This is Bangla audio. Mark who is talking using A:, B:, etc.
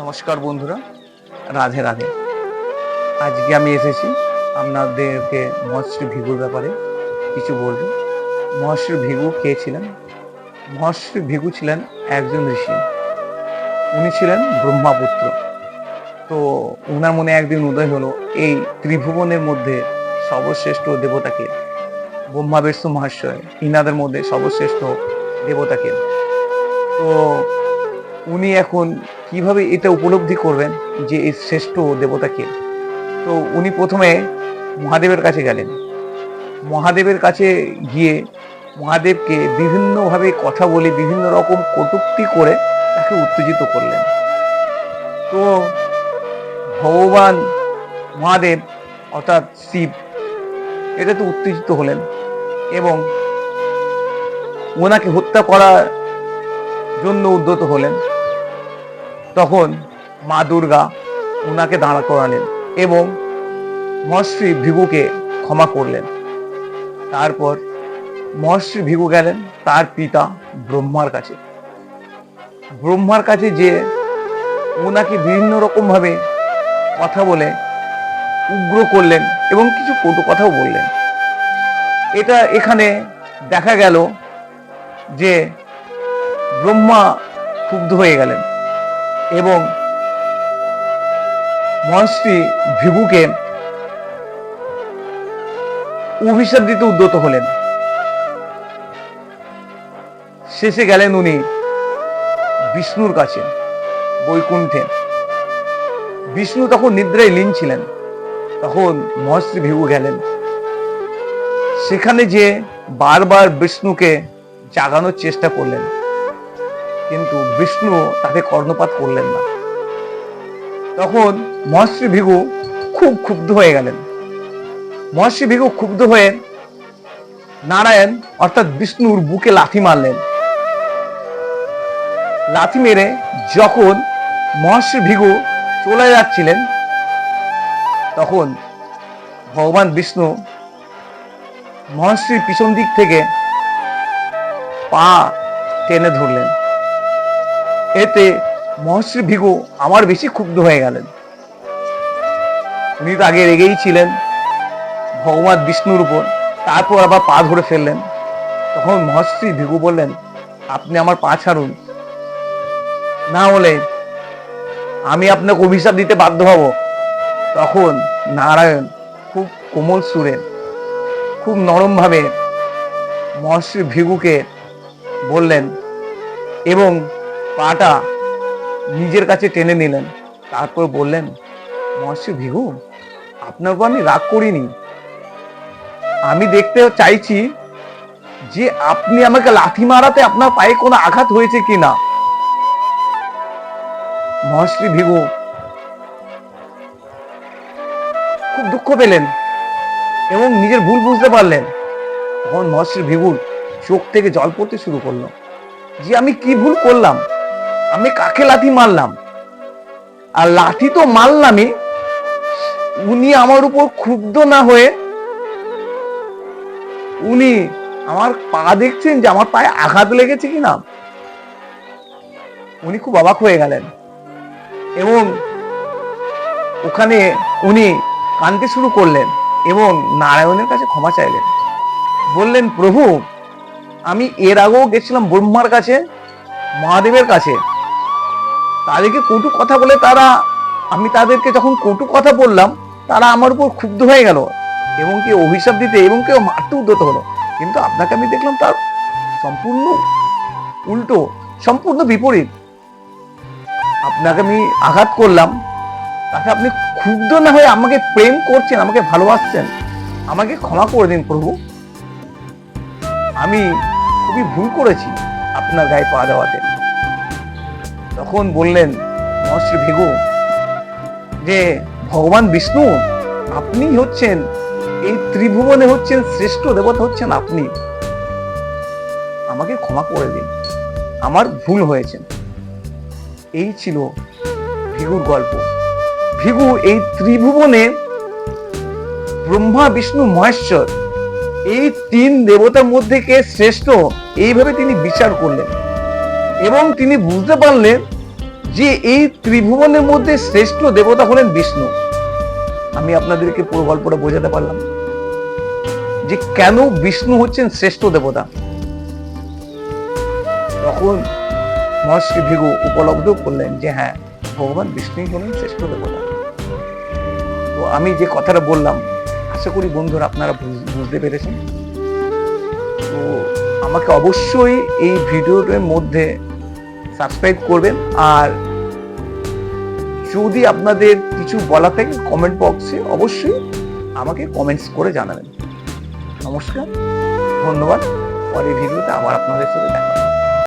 A: নমস্কার বন্ধুরা, রাধে রাধে। আজকে আমি এসেছি আপনাদেরকে মহর্ষি ভিগুর ব্যাপারে কিছু বলব। মহর্ষি ভিগু কে ছিলেন? মহর্ষি ভিগু ছিলেন একজন ঋষি। উনি ছিলেন ব্রহ্মাপুত্র। তো ওনার মনে একদিন উদয় হলো, এই ত্রিভুবনের মধ্যে সর্বশ্রেষ্ঠ দেবতাকে ব্রহ্মা বিষ্ণু মহাশয়, ইনাদের মধ্যে সর্বশ্রেষ্ঠ দেবতাকে। তো উনি এখন কীভাবে এটা উপলব্ধি করবেন যে এই শ্রেষ্ঠ দেবতাকে তো উনি প্রথমে মহাদেবের কাছে গেলেন। মহাদেবের কাছে গিয়ে মহাদেবকে বিভিন্নভাবে কথা বলে, বিভিন্ন রকম কটুক্তি করে তাকে উত্তেজিত করলেন। তো ভগবান মহাদেব অর্থাৎ শিব এটাতে উত্তেজিত হলেন এবং ওনাকে হত্যা করার জন্য উদ্যত হলেন। তখন মা দুর্গা ওনাকে দাঁড়া করালেন এবং মহর্ষি ভিগুকে ক্ষমা করলেন। তারপর মহর্ষি ভিগু গেলেন তার পিতা ব্রহ্মার কাছে। ব্রহ্মার কাছে যে ওনাকে বিভিন্ন রকমভাবে কথা বলে উগ্র করলেন এবং কিছু কটু কথাও বললেন। এটা এখানে দেখা গেল যে ব্রহ্মা ক্ষুব্ধ হয়ে গেলেন। এবং মহর্ষি ভিভুকে অভিশাপ দিতে উদ্যত হলেন। শেষে গেলেন উনি বিষ্ণুর কাছে, বৈকুণ্ঠে। বিষ্ণু তখন নিদ্রায় লীন ছিলেন। তখন মহর্ষি ভিভু গেলেন। সেখানে যে বারবার বিষ্ণুকে জাগানোর চেষ্টা করলেন। কিন্তু বিষ্ণু তাকে কর্ণপাত করলেন না। তখন মহর্ষি ভিগু খুব ক্ষুব্ধ হয়ে গেলেন। মহর্ষি ভিগু ক্ষুব্ধ হয়ে নারায়ণ অর্থাৎ বিষ্ণুর বুকে লাথি মারলেন। লাথি মেরে যখন মহর্ষি ভিগু চলে যাচ্ছিলেন, তখন ভগবান বিষ্ণু মহর্ষির পিছন দিক থেকে পা টেনে ধরলেন। এতে মহর্ষি ভিগু আমার বেশি ক্ষুব্ধ হয়ে গেলেন। উনি তো আগে রেগেই ছিলেন, ভগবান বিষ্ণুর উপর, তারপর আবার পা ধরে ফেললেন। তখন মহর্ষি ভিগু বললেন, আপনি আমার পা ছাড়ুন। না হলে আমি আপনাকে অভিশাপ দিতে বাধ্য হব। তখন নারায়ণ খুব কোমল সুরে, খুব নরমভাবে মহর্ষি ভিগুকে বললেন, এবং পাটা নিজের কাছে টেনে নিলেন। তারপর বললেন, মহর্ষি ভিগু আপনার উপর আমি রাগ করিনি। আমি দেখতে চাইছি যে আপনি আমাকে লাথি মারাতে আপনার পায়ে কোনো আঘাত হয়েছে কিনা। মহর্ষি ভিগু, খুব দুঃখ পেলেন এবং নিজের ভুল বুঝতে পারলেন। তখন মহর্ষি ভিগুর চোখ থেকে জল পড়তে শুরু করল। যে আমি কি ভুল করলাম? আমি কাকে লাথি মারলাম? আর লাথি তো মারলামই। উনি আমার উপর ক্ষুব্ধ না হয়ে উনি আমার পা দেখছেন যে আমার পায়ে আঘাত লেগেছে কিনা? উনি খুব অবাক হয়ে গেলেন। এবং ওখানে উনি কাঁদতে শুরু করলেন এবং নারায়ণের কাছে ক্ষমা চাইলেন। বললেন, প্রভু, আমি এর আগেও গেছিলাম ব্রহ্মার কাছে, মহাদেবের কাছে। তাদেরকে কটু কথা বলে তারা, আমি তাদেরকে যখন কটু কথা বললাম, তারা আমার উপর ক্ষুব্ধ হয়ে গেল এবং কেউ অভিশাপ দিতে এবং কেউ মারতে উদ্যত হলো। কিন্তু আপনাকে আমি দেখলাম তার সম্পূর্ণ উল্টো, সম্পূর্ণ বিপরীত। আপনাকে আমি আঘাত করলাম। তাকে আপনি ক্ষুব্ধ না হয়ে আমাকে প্রেম করছেন, আমাকে ভালোবাসছেন, আমাকে ক্ষমা করে দিন প্রভু। আমি খুবই ভুল করেছি আপনার গায়ে পা দেওয়াতে। তখন বললেন মহর্ষি ভেগু, যে ভগবান বিষ্ণু, আপনি হচ্ছেন, এই ত্রিভুবনে হচ্ছেন শ্রেষ্ঠ দেবতা হচ্ছেন আপনি। আমাকে ক্ষমা করে দিন, আমার ভুল হয়েছে। এই ছিল ভিগুর গল্প। ভিগু, এই ত্রিভুবনে ব্রহ্মা, বিষ্ণু, মহেশ্বর, এই তিন দেবতার মধ্যে কে শ্রেষ্ঠ, এইভাবে তিনি বিচার করলেন। এবং তিনি বুঝতে পারলেন যে এই ত্রিভুবনের মধ্যে শ্রেষ্ঠ দেবতা হলেন বিষ্ণু। আমি আপনাদেরকে পুরো গল্পটা বোঝাতে পারলাম যে কেন বিষ্ণু হচ্ছেন শ্রেষ্ঠ দেবতা। তখন মহর্ষি ভিগু উপলব্ধ করলেন যে হ্যাঁ ভগবান বিষ্ণুই হলেন শ্রেষ্ঠ দেবতা। তো আমি যে কথাটা বললাম, আশা করি বন্ধুরা আপনারা বুঝ- বুঝতে পেরেছেন। তো আমাকে অবশ্যই এই ভিডিওটার মধ্যে সাবস্ক্রাইব করবেন। আর যদি আপনাদের কিছু বলা থাকে কমেন্ট বক্সে অবশ্যই আমাকে কমেন্টস করে জানাবেন। নমস্কার, ধন্যবাদ। পরের ভিডিওতে আবার আপনাদের সাথে দেখা।